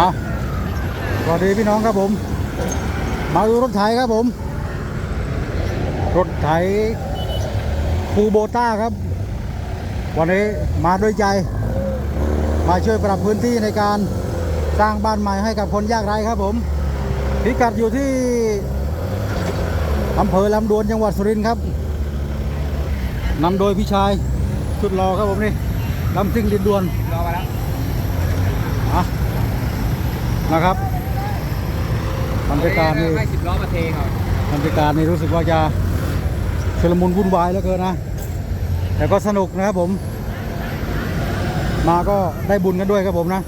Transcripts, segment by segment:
เอาสวัสดีพี่น้องครับผม มาดูรถไถครับผม รถไถคูโบต้าครับ วันนี้มาด้วยใจ มาช่วยปรับพื้นที่ในการสร้างบ้านใหม่ให้กับคนยากไร้ครับผม พิกัดอยู่ที่อำเภอลำดวนจังหวัดสุรินทร์ครับนำโดยพี่ชายสุดรอครับผมนี่ลำซิ่งดินดวนรอมาแล้ว นะครับบรรยากาศนี่ให้สิบล้อมาเทก่อนบรรยากาศนี่รู้สึกว่าจะชุลมุนวุ่นวายเหลือเกินนะ แต่ก็สนุกนะครับผม มาก็ได้บุญกันด้วยครับผมนะ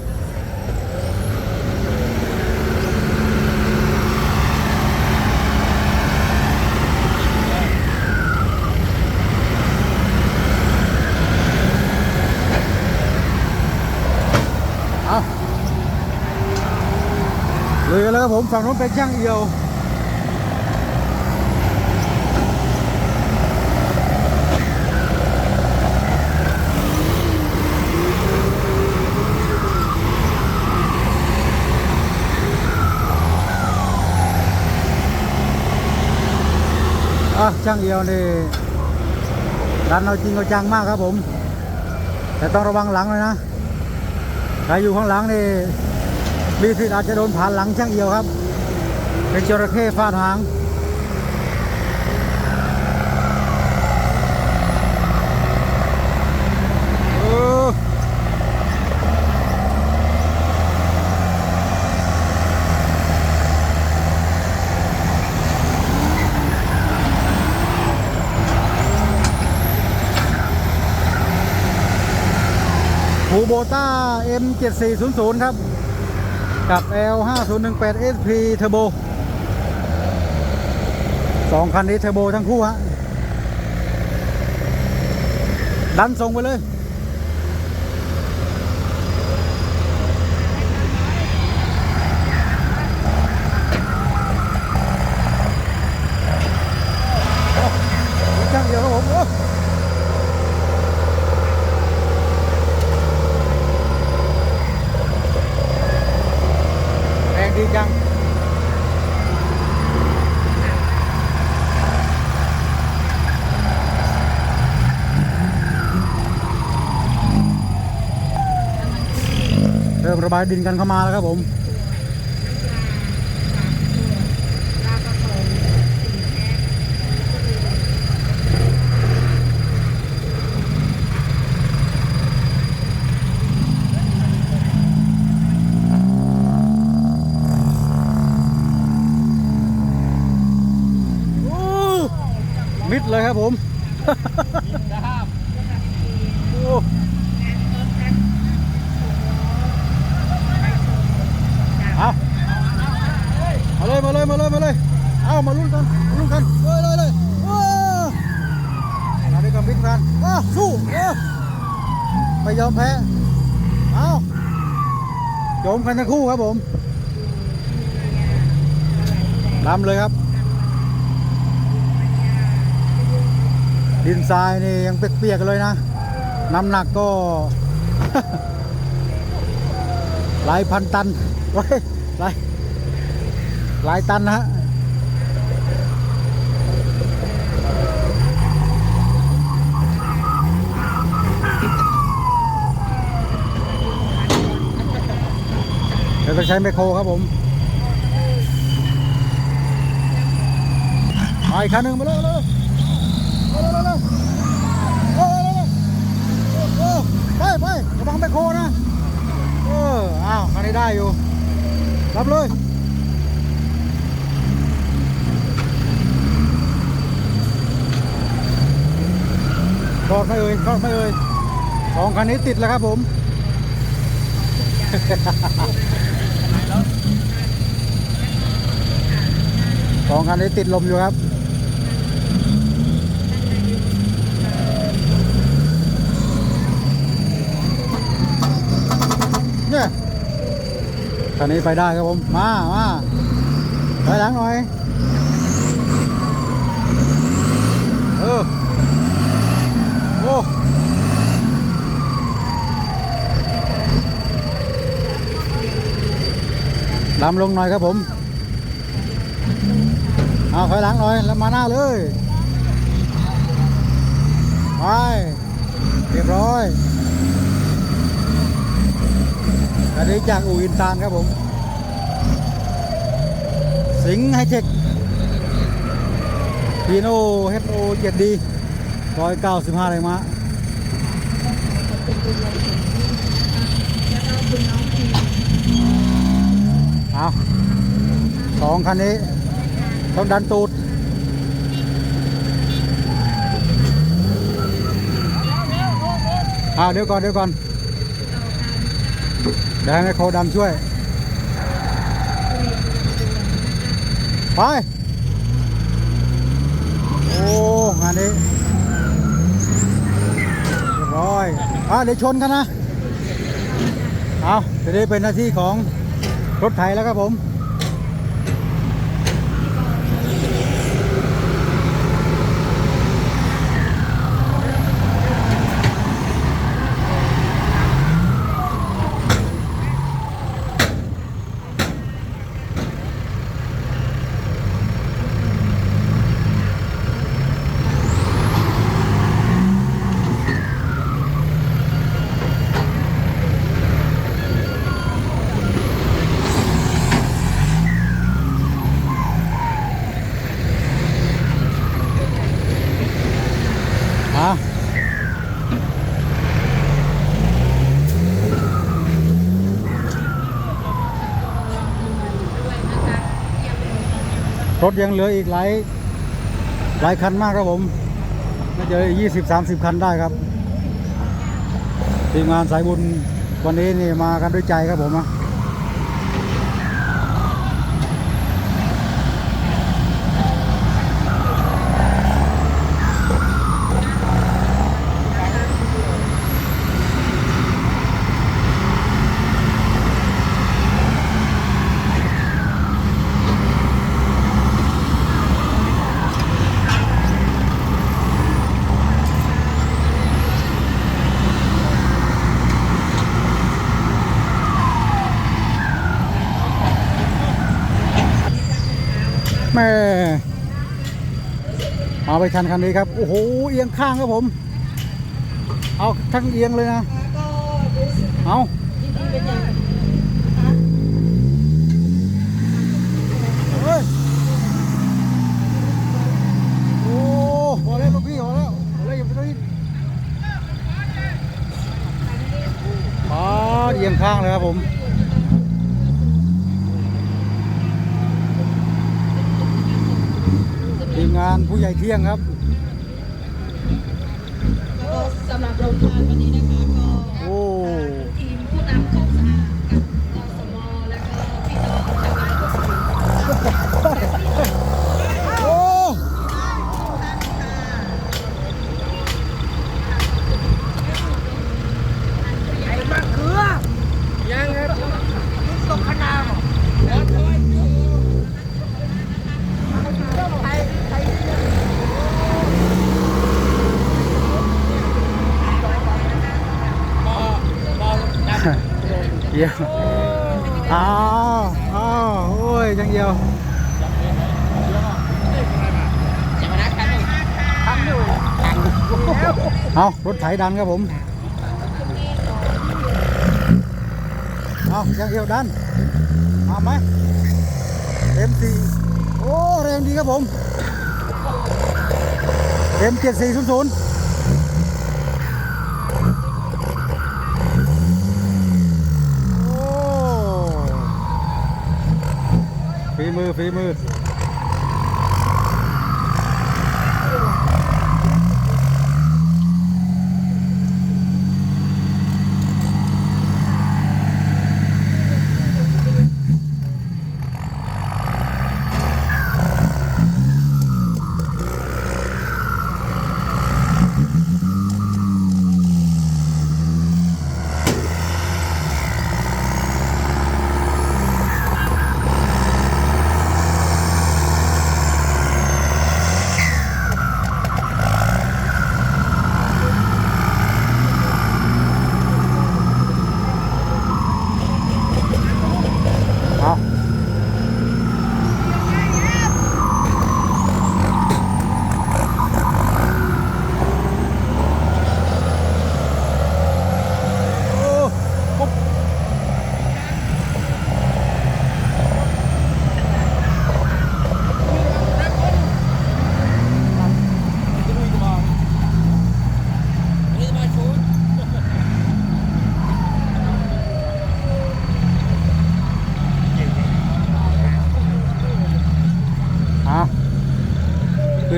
ลยกันแล้วครับผมฝั่งนู้นเป็นช่างเอียวอะช่างเอียวนี่ดันเอาจริงเอาจังมากครับผม แต่ต้องระวังหลังเลยนะใครอยู่ข้างหลังนี่ มีสิทธิ์อาจจะโดนผ่านหลังช่างเอียวครับ เป็นจระเข้ฟาดหางคูโบต้า M7400 ครับ กับ L5018 SP Turbo สองคันนี้เทอร์โบทั้งคู่ฮะ ดันส่งไปเลย โอ้ช่างเดียวครับผมโอ้แรงดีจัง เริ่มระบายดินกันเข้ามาแล้วครับผมมิดเลยครับผม โอ้เอาเอาเลยมาเลยมาเลยมาเลย เอามาลุ้นกันมาลุ้นกันเลยเลยเลยโอ้อันนี้ก็มิดกันอ้าสู้เออไม่ ยอมแพ้เอาโจมกันทั้งคู่ครับผมนำเลยครับ ดินทรายนี่ยังเปียกๆกันเลยนะ น้ำหนักก็ หลายพันตันไว้ยหลายหลายตันนะฮะ เดี๋ยวต้องใช้ไมคโครครับผมมาอีกคันหนึ่งมาเลยเลยเร็วเร็วเร็วเร็วเร็วเร็วเร็วเออไปไประวังไปโคนะเอออ้าวคันนี้ได้อยู่ รับเลยทอดไม่เอ่ยทอดไม่เอ่ยสองคันนี้ติดแล้วครับผม สองคันนี้ติดลมอยู่ครับเนี่ยคันนี้ไปได้ครับผม มา มาไปหลังหน่อย เออ โอ้ ดำลงหน่อยครับผม เอาถอยหลังหน่อย แล้วมาหน้าเลย ไป เรียบร้อยอันนี้จากอู่อินตานครับผม สิงห์ไฮเทคพีโน่เฮดโอเจ็ดดีร้อยเก้าสิบห้าเลยมะ เอาสองคันนี้ต้องดันตูดเอาเดี๋ยวก่อนเดี๋ยวก่อนเดี๋ยวให้โคดำช่วย ไป โอ้งานนี้เรียบร้อยอ่าเดี๋ยวชนกันนะ เอาจะได้เป็นหน้าที่ของ รถไถแล้วครับผม อะ รถยังเหลืออีกหลายหลายคันมากครับผมน่าจะยี่สิบสามสิบคันได้ครับทีมงานสายบุญวันนี้นี่มากันด้วยใจครับผมนะ แม่เอาไปทันคันนี้ครับ โอ้โห เอียงข้างครับผม เอาทั้งเอียงเลยนะ เอาเฮ้ยโอ้พอแล้วลูกพี่พอแล้วพอแล้วอย่าไปรีอ๋อเอียงข้างเลยครับผม ทีม งานผู้ใหญ่เที่ยงครับก็สำหรับโรงทานวันนี้นะคะก็โอ้ทีมผู้นำโคกสะอาด เยี่ยมอ้าวอ้าวโอ้ยจังเดียวเอารถไถดันครับผม เอายังเอียวดันเอาไหมเต็มสี่โอ้แรงดีครับผมเต็มเจ็ดสี่ศูนย์ศูนย์ ฝีมือฝีมือ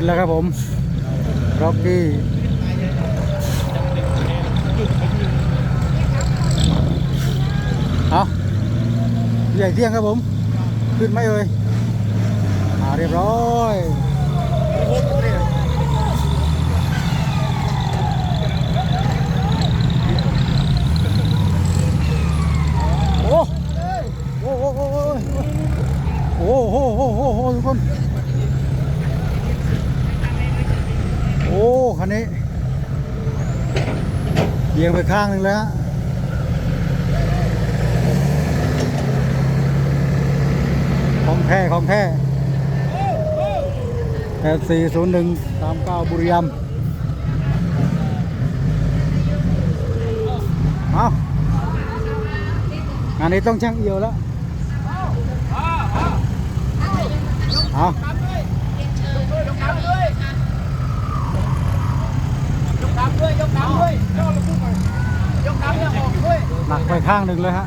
แล้วครับผมร็อกกี้เอาใหญ่เที่ยงครับผม ขึ้นไม่เอ่ยหาเรียบร้อยโอ้โหโอ้โหโอ้โหโอ้โหโอ้โหทุกคน อ้คันนี้เอียงไปข้างหนึ่งแล้วของแท้ของแท้แปดสี่ศูนย์หนึ่งสามเก้าบุรีรัมย์เอางานนี้ต้องช่างเอียวแล้วเอา ยกน้ำด้วยยกน้ำยออกด้วยหนักไปข้างหนึ่งเลยฮะ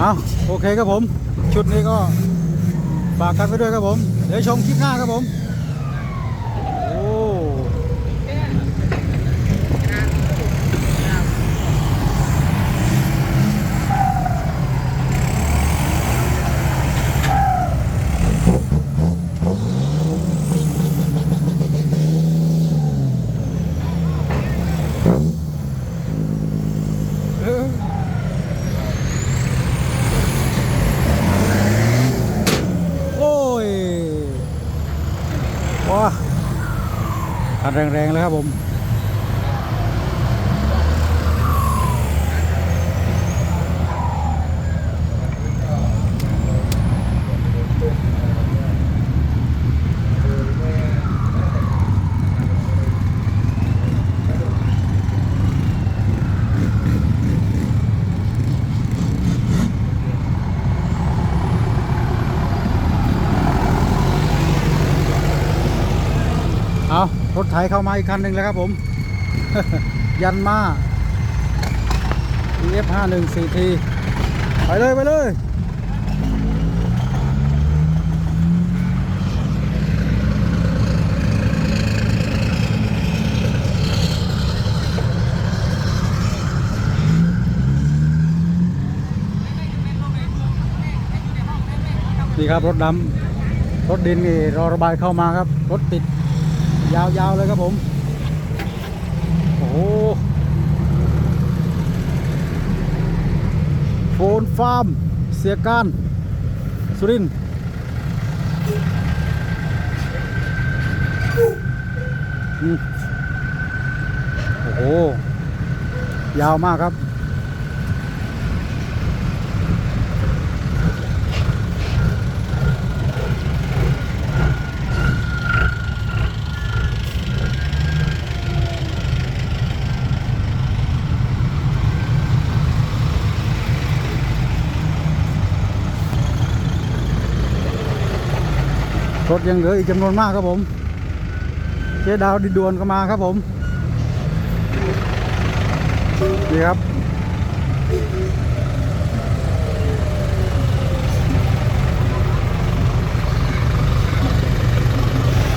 เอาโอเคครับผม ชุดนี้ก็ฝากกันไปด้วยครับผม เดี๋ยวชมคลิปหน้าครับผม โอ้ โอ้ย ว้าันแรงๆเลยครับผม ถไถเข้ามาอีกคันหนึ่งแล้วครับผม ยันมา EF 5 1 4 T ไปเลย ไปเลยนี่ครับ รถดำรถดินนี่รอระบายเข้ามาครับ รถติด ยาวๆเลยครับผม โอ้โหโฟนฟาร์ม เสียการ สุรินโอ้โห ยาวมากครับ รถยังเหลืออีกจำนวนมากครับผม เจ๊ดาวดิดวนก็มาครับผมนี่ครับ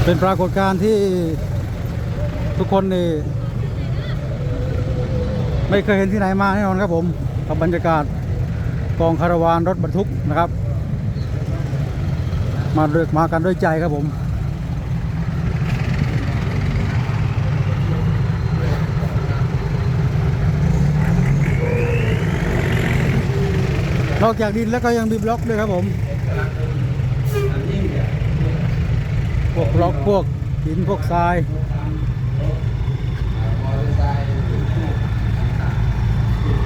เป็นปรากฏการณ์ที่ทุกคนนี่ไม่เคยเห็นที่ไหนมาแน่นอนครับผมกับบรรยากาศกองคาราวานรถบรรทุกนะครับ มาเลือกมากันด้วยใจครับผม นอกจากดินแล้วก็ยังมีบล็อกด้วยครับผม พวกบล็อกพวกหินพวกทราย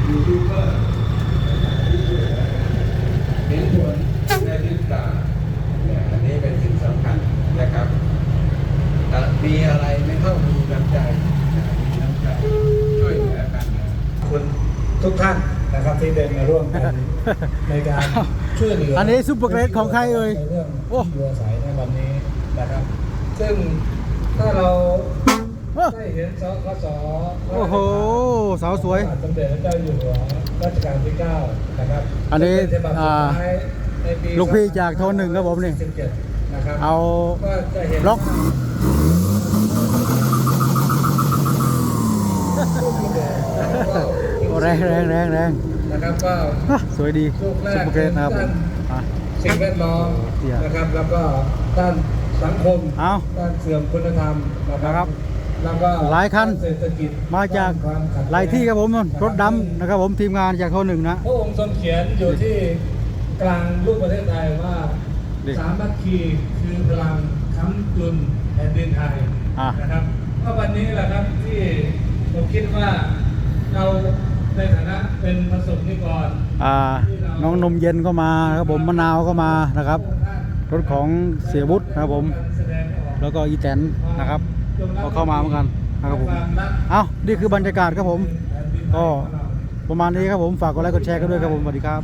ยูทูบเบอร์ที่ช่วยเหลือเห็นผลในพริบตาเนี่ยอันนี้เป็นสิ่งสำคัญนะครับอะมีอะไรไม่เท่ามีน้ำใจนะมีน้ำใจช่วยเหลือกันนะคุณทุกท่านนะครับที่เดินมาร่วมกันในการช่วยเหลื ออัอันนี้ซุปเปอร์เกรดของใครเอ่ยในเรื่องโอ้ที่อยู่อาศัยในวันนี้นะครับ ซึ่งถ้าเราโอ้ได้เห็นสคสโอ้โหสาวสวยสมเด็จพระเจ้าอยู่หัวรัชกาลที่9นะครับ อันนี้เป็ฉบับสุดท้ายในปีลูกพี่จากโทนหนึ่งครับผมนี่17นะครับเอาก็จะเห็นล็อกโอ้แรงแรงแรงแรงนะครับก็อะสวยดีลูกแรซุปกเปอร์เกรดนะครับผมด้านอะ สิ่งแวดล้อมเดี๋ยวนะครับ แล้วก็ด้านสังคมเอาด้านเสื่อมคุณธรรมนะคนะครัรับแล้วก็หลายคันด้เศรษฐกิจมาจากด้นควมขัดแย้งหลายที่ครับผมนู่นรถดำนะครับ ผมทีมงานจากโทนหนึ่งนะพระองค์ทรงเขียนอยู่ที่กลางรูปประเทศไทยว่านี่สามัคคีคือพลังค้ำจุนแผ่นดินไทยอะนะครับก็วันนี้แหละครับที่ผมคิดว่าเราในฐานะเป็นประสบนิกรอ่า น้องนมเย็นก็มาครับผมมะนาวก็มานะครับ รถของเสียบุตรนะครับผม แล้วก็อีแตนนะครับก็เข้ามาเหมือนกันนะครับผมเอานี่คือบรรยากาศครับผม ก็ประมาณนี้ครับผมฝากกดไลค์กดแชร์กันด้วยครับผมสวัสดีครับ